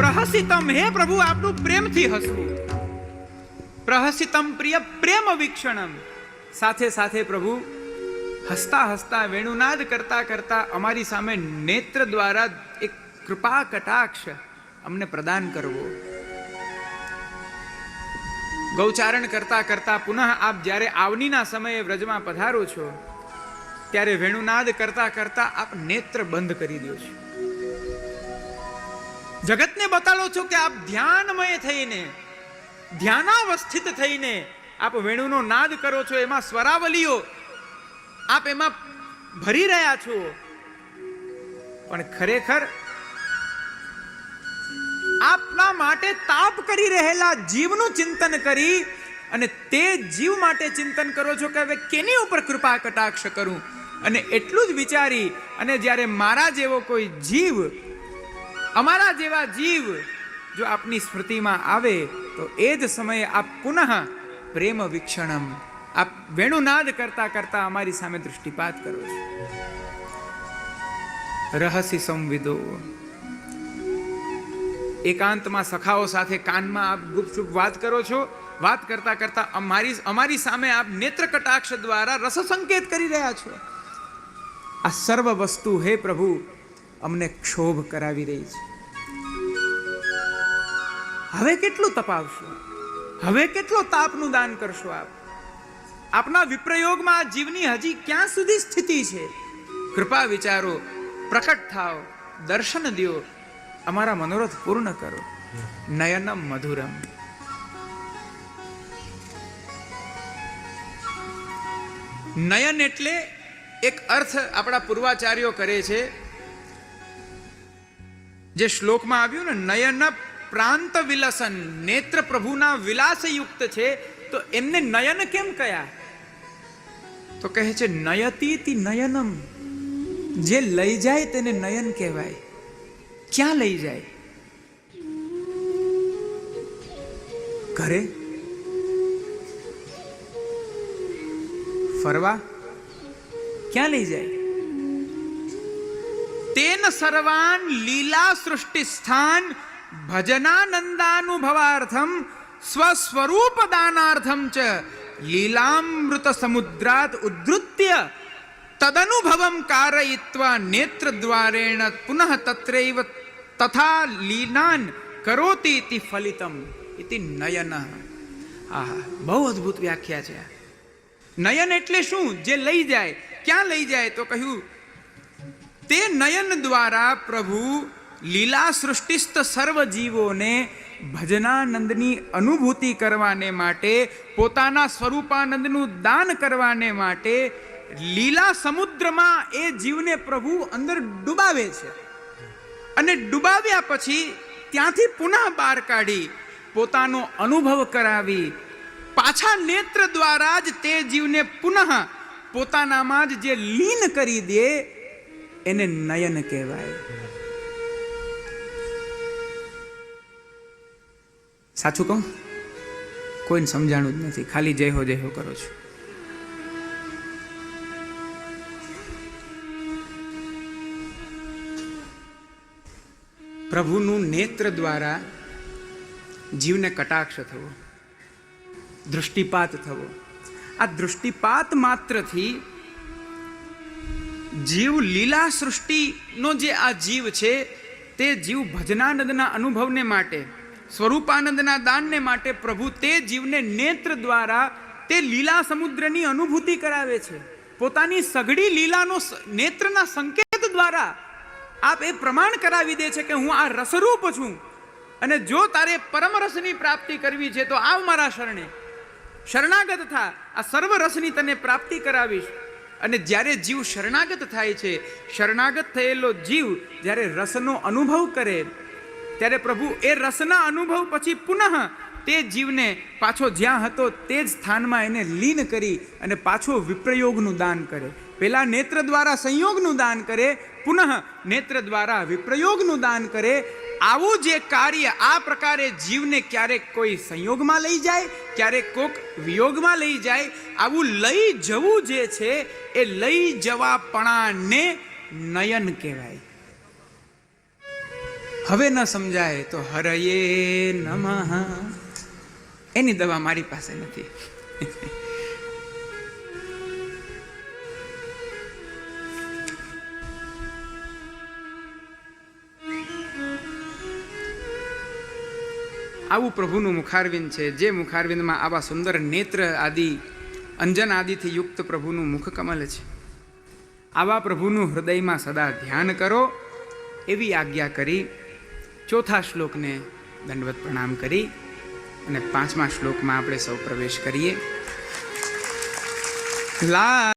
પ્રહસિતમ હે પ્રભુ, આપનું પ્રેમથી હસવું. પ્રહસિતમ પ્રિય પ્રેમ વિક્ષણમ. સાથે સાથે પ્રભુ, હસતા હસતા, વેણુનાદ કરતા કરતા અમારી સામે નેત્ર દ્વારા એક કૃપા કટાક્ષ અમને પ્રદાન કરવો. ગૌચારણ કરતા કરતા પુનઃ આપ જ્યારે આવનીના સમયે વ્રજમાં પધારો છો, ત્યારે વેણુનાદ કરતા કરતા આપ નેત્ર બંધ કરી દો છો. જગતને બતાડો છો કે આપ ધ્યાનમય થઈને, ધ્યાનાવસ્થિત થઈને આપ વેણુનો નાદ કરો છો, એમાં સ્વરાવલીઓ આપ એમાં ભરી રહ્યા છો. પણ ખરેખર આપના માટે તાપ કરી રહેલા જીવનું ચિંતન કરી અને તે જીવ માટે ચિંતન કરો છો કે હવે કેની ઉપર કૃપા કટાક્ષ કરું? અને એટલું જ વિચારી અને જ્યારે મારા જેવો કોઈ જીવ અમારા જેવા જીવ જો આપની સ્મૃતિમાં આવે, તો એ જ સમયે આપ પુનઃ પ્રેમ વિક્ષણમ. આપ વેણુનાદ કરતા કરતા અમારી સામે દૃષ્ટિપાત કરો છો. રહસ્ય સંવિદો. એકાંતમાં સખાઓ સાથે કાનમાં આપ ગુપચુપ વાત કરો છો. વાત કરતા કરતા અમારી અમારી સામે આપ નેત્ર કટાક્ષ દ્વારા રસ સંકેત કરી રહ્યા છો. આ સર્વ વસ્તુ, હે પ્રભુ અમને ક્ષોભ કરાવી રહી છે. હવે કેટલું તપાવશો? હવે કેટલો તાપનું દાન કરશો આપ? આપના વિપ્રયોગમાં જીવની હજી ક્યાં સુધી સ્થિતિ છે? કૃપા વિચારો, પ્રકટ થાઓ, દર્શન દ્યો, અમારા મનોરથ પૂર્ણ કરો. નયનમ મધુરમ. નયન એટલે એક અર્થ આપણા પૂર્વાચાર્યો કરે છે જે શ્લોકમાં આવ્યું ને, નયન પ્રાંત વિલસન નેત્ર પ્રભુના વિલાસયુક્ત છે, તો એમને નયન કેમ કયા? તો કહે છે નયતી નયનમ જે લઈ જાય તેને નયન કહેવાય. ક્યાં લઈ જાય? ઘરે? ફરવા? ક્યાં લઈ જાય? તેન સર્વાન લીલા સૃષ્ટિ સ્થાન ભજનાનંદાનુભવાર્થમ સ્વસ્વરૂપ દાનાર્થમ ચ લીલામૃત સમુદ્રાત ઉદ્ધૃત્ય તદનુભવમ કારયિત્વા નેત્ર દ્વારેણ પુનઃ તત્રૈવ તથા લીનાન કરોતિ ઇતિ ફલિતમ ઇતિ નયન આહા બહુ અદ્ભુત વ્યાખ્યા છે. નયન એટલે શું જે લઈ જાય ક્યાં લઈ જાય તો કહ્યું તે નયન દ્વારા પ્રભુ લીલા સૃષ્ટિસ્થ સર્વ જીવોને ભજનાનંદની અનુભૂતિ કરવાને માટે, પોતાના સ્વરૂપાનંદનું દાન કરવાને માટે લીલા સમુદ્રમાં એ જીવને પ્રભુ અંદર ડૂબાવે છે. અને ડૂબાવ્યા પછી ત્યાંથી પુનઃ બહાર કાઢી પોતાનો અનુભવ કરાવી. પાછા નેત્ર દ્વારા જ તે જીવને પુનઃ પોતાનામાં જ જે લીન કરી દે એને નયન કહેવાય. સાચું કહું? કોઈને સમજાણું જ નથી. ખાલી જય હો જય હો કરો છો. પ્રભુનું નેત્ર દ્વારા જીવને કટાક્ષ થવો, દૃષ્ટિપાત થવો. આ દૃષ્ટિપાત માત્રથી જીવ લીલા સૃષ્ટિનો જે આ જીવ છે, તે જીવ ભજનાનંદના અનુભવને માટે, સ્વરૂપાનંદના દાનને માટે પ્રભુ તે જીવને નેત્ર દ્વારા તે લીલા સમુદ્રની અનુભૂતિ કરાવે છે. પોતાની સઘળી લીલાનો નેત્રના સંકેત દ્વારા આપ એ પ્રમાણ કરાવી દે છે કે હું આ રસરૂપ છું. અને જો તારે પરમ રસની પ્રાપ્તિ કરવી છે, તો આવ મારા શરણે. શરણાગત થા, આ સર્વ રસની તને પ્રાપ્તિ કરાવીશ. અને જ્યારે જીવ શરણાગત થાય છે, શરણાગત થયેલો જીવ જ્યારે રસનો અનુભવ કરે, ત્યારે પ્રભુ એ રસના અનુભવ પછી પુનઃ તે જીવને પાછો જ્યાં હતો તે જ સ્થાનમાં એને લીન કરી અને પાછો વિપ્રયોગનું દાન કરે. પહેલાં નેત્ર દ્વારા સંયોગનું દાન કરે, પુનઃ નેત્ર દ્વારા વિપ્રયોગનું દાન કરે આવું જે કાર્ય આ પ્રકારે જીવને ક્યારેક કોઈ સંયોગમાં લઈ જાય, ક્યારેક કોક વિયોગમાં લઈ જાય, આવું લઈ જવું જે છે એ લઈ જવાપણાને નયન કહેવાય. હવે ન સમજાય તો હરયે નમઃ. એની દવા મારી પાસે નથી. આવું પ્રભુનું મુખારવિંદ છે. જે મુખારવિંદમાં આવા સુંદર નેત્ર આદિ, અંજન આદિથી યુક્ત પ્રભુનું મુખકમલ છે. આવા પ્રભુનું હૃદયમાં સદા ધ્યાન કરો. એવી આજ્ઞા કરી, ચોથા શ્લોકને દંડવત પ્રણામ કરી અને પાંચમા શ્લોકમાં આપણે સૌ પ્રવેશ કરીએ. લા